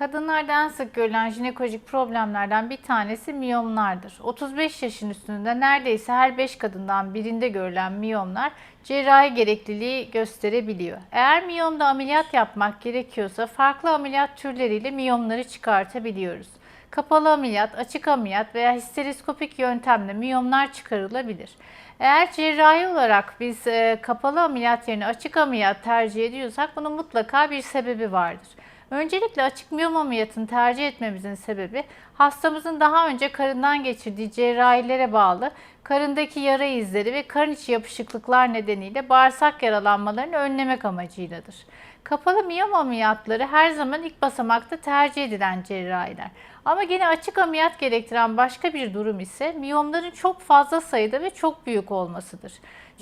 Kadınlarda en sık görülen jinekolojik problemlerden bir tanesi miyomlardır. 35 yaşın üstünde neredeyse her 5 kadından birinde görülen miyomlar cerrahi gerekliliği gösterebiliyor. Eğer miyomda ameliyat yapmak gerekiyorsa farklı ameliyat türleriyle miyomları çıkartabiliyoruz. Kapalı ameliyat, açık ameliyat veya histeriskopik yöntemle miyomlar çıkarılabilir. Eğer cerrahi olarak biz e, kapalı ameliyat yerine açık ameliyat tercih ediyorsak bunun mutlaka bir sebebi vardır. Öncelikle açık miyom ameliyatını tercih etmemizin sebebi hastamızın daha önce karından geçirdiği cerrahilere bağlı karındaki yara izleri ve karın içi yapışıklıklar nedeniyle bağırsak yaralanmalarını önlemek amacıyladır. Kapalı miyom ameliyatları her zaman ilk basamakta tercih edilen cerrahiler. Ama gene açık ameliyat gerektiren başka bir durum ise miyomların çok fazla sayıda ve çok büyük olmasıdır.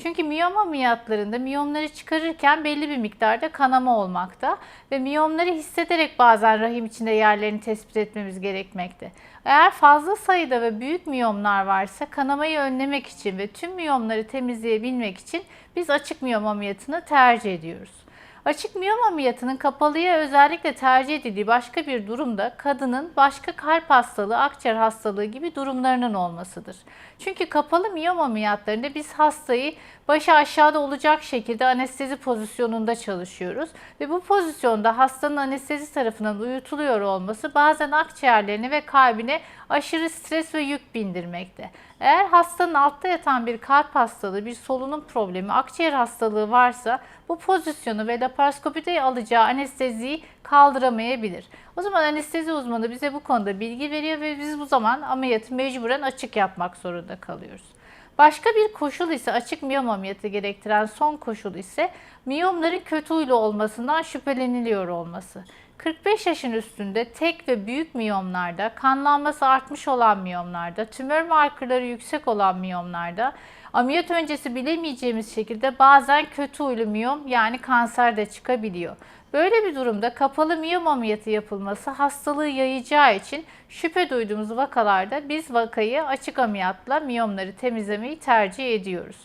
Çünkü miyom ameliyatlarında miyomları çıkarırken belli bir miktarda kanama olmakta ve miyomları hissederek bazen rahim içinde yerlerini tespit etmemiz gerekmekte. Eğer fazla sayıda ve büyük miyomlar varsa kanamayı önlemek için ve tüm miyomları temizleyebilmek için biz açık miyom ameliyatını tercih ediyoruz. Açık miyom ameliyatının kapalıya özellikle tercih edildiği başka bir durum da kadının başka kalp hastalığı, akciğer hastalığı gibi durumlarının olmasıdır. Çünkü kapalı miyom ameliyatlarında biz hastayı başı aşağıda olacak şekilde anestezi pozisyonunda çalışıyoruz ve bu pozisyonda hastanın anestezi tarafından uyutuluyor olması bazen akciğerlerine ve kalbine aşırı stres ve yük bindirmekte. Eğer hastanın altta yatan bir kalp hastalığı, bir solunum problemi, akciğer hastalığı varsa bu pozisyonu ve laparoskopide alacağı anesteziyi kaldıramayabilir. O zaman anestezi uzmanı bize bu konuda bilgi veriyor ve biz bu zaman ameliyatı mecburen açık yapmak zorunda kalıyoruz. Başka bir koşul ise açık miyom ameliyatı gerektiren son koşul ise miyomların kötü huylu olmasından şüpheleniliyor olması. 45 yaşın üstünde tek ve büyük miyomlarda, kanlanması artmış olan miyomlarda, tümör markerları yüksek olan miyomlarda, ameliyat öncesi bilemeyeceğimiz şekilde bazen kötü huylu miyom yani kanser de çıkabiliyor. Böyle bir durumda kapalı miyom ameliyatı yapılması hastalığı yayacağı için şüphe duyduğumuz vakalarda biz vakayı açık ameliyatla miyomları temizlemeyi tercih ediyoruz.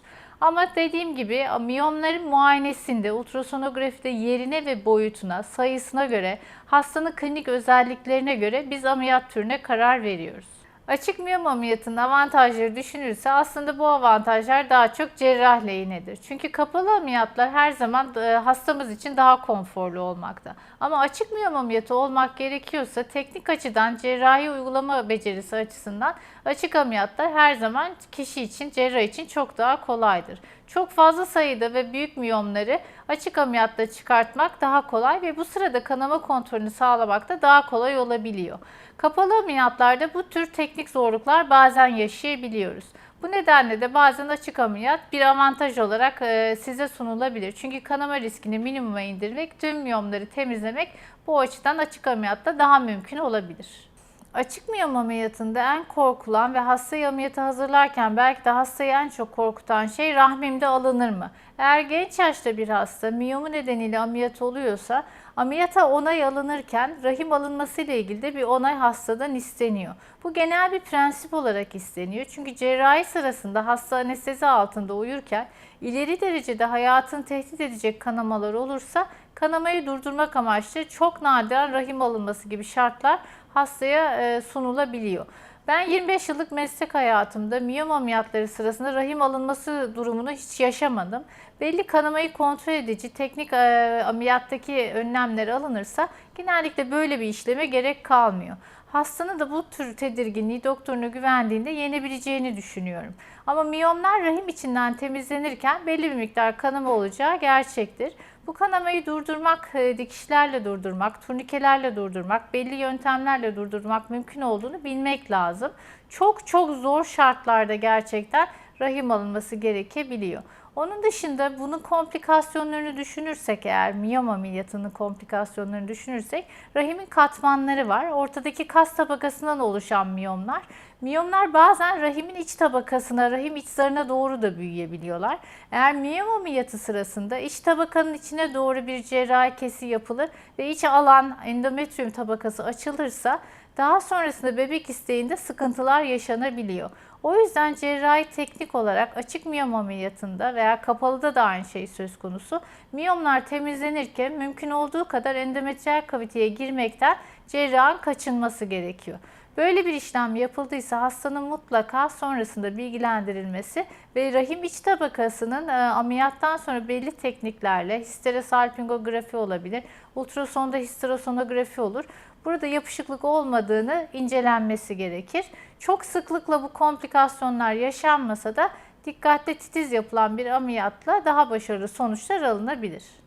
Ama dediğim gibi miyomların muayenesinde ultrasonografide yerine ve boyutuna, sayısına göre, hastanın klinik özelliklerine göre biz ameliyat türüne karar veriyoruz. Açık miyom ameliyatının avantajları düşünülürse aslında bu avantajlar daha çok cerrah lehinedir. Çünkü kapalı ameliyatlar her zaman e, hastamız için daha konforlu olmakta. Ama açık miyom ameliyatı olmak gerekiyorsa teknik açıdan cerrahi uygulama becerisi açısından açık ameliyatlar her zaman kişi için, cerrah için çok daha kolaydır. Çok fazla sayıda ve büyük miyomları açık ameliyatta çıkartmak daha kolay ve bu sırada kanama kontrolünü sağlamak da daha kolay olabiliyor. Kapalı ameliyatlarda bu tür teknik zorluklar bazen yaşayabiliyoruz. Bu nedenle de bazen açık ameliyat bir avantaj olarak e, size sunulabilir. Çünkü kanama riskini minimuma indirmek, tüm miyomları temizlemek bu açıdan açık ameliyatta daha mümkün olabilir. Açık miyom ameliyatında en korkulan ve hastayı ameliyata hazırlarken belki de hastayı en çok korkutan şey rahmimde alınır mı? Eğer genç yaşta bir hasta miyomu nedeniyle ameliyat oluyorsa ameliyata onay alınırken rahim alınması ile ilgili de bir onay hastadan isteniyor. Bu genel bir prensip olarak isteniyor. Çünkü cerrahi sırasında hasta anestezi altında uyurken ileri derecede hayatını tehdit edecek kanamalar olursa kanamayı durdurmak amaçlı çok nadiren rahim alınması gibi şartlar hastaya e, sunulabiliyor. Ben 25 yıllık meslek hayatımda miyom ameliyatları sırasında rahim alınması durumunu hiç yaşamadım. Belli kanamayı kontrol edici teknik e, ameliyattaki önlemler alınırsa genellikle böyle bir işleme gerek kalmıyor. Hastanın da bu tür tedirginliği doktoruna güvendiğinde yenebileceğini düşünüyorum. Ama miyomlar rahim içinden temizlenirken belli bir miktar kanama olacağı gerçektir. Bu kanamayı durdurmak, e, dikişlerle durdurmak, turnikelerle durdurmak, belli yöntemlerle durdurmak mümkün olduğunu bilmek lazım. Çok çok zor şartlarda gerçekten rahim alınması gerekebiliyor. Onun dışında bunun komplikasyonlarını düşünürsek eğer miyom ameliyatının komplikasyonlarını düşünürsek rahimin katmanları var. Ortadaki kas tabakasından oluşan miyomlar. Miyomlar bazen rahimin iç tabakasına, rahim iç zarına doğru da büyüyebiliyorlar. Eğer miyom ameliyatı sırasında iç tabakanın içine doğru bir cerrahi kesi yapılır ve iç alan endometrium tabakası açılırsa daha sonrasında bebek isteğinde sıkıntılar yaşanabiliyor. O yüzden cerrahi teknik olarak açık miyom ameliyatında veya kapalıda da aynı şey söz konusu. Miyomlar temizlenirken mümkün olduğu kadar endometriyal kaviteye girmekten cerrahın kaçınması gerekiyor. Böyle bir işlem yapıldıysa hastanın mutlaka sonrasında bilgilendirilmesi ve rahim iç tabakasının e, ameliyattan sonra belli tekniklerle histerosalpingografi olabilir, ultrasonda histerosonografi olur. Burada yapışıklık olmadığını incelenmesi gerekir. Çok sıklıkla bu komplikasyonlar yaşanmasa da dikkatli titiz yapılan bir ameliyatla daha başarılı sonuçlar alınabilir.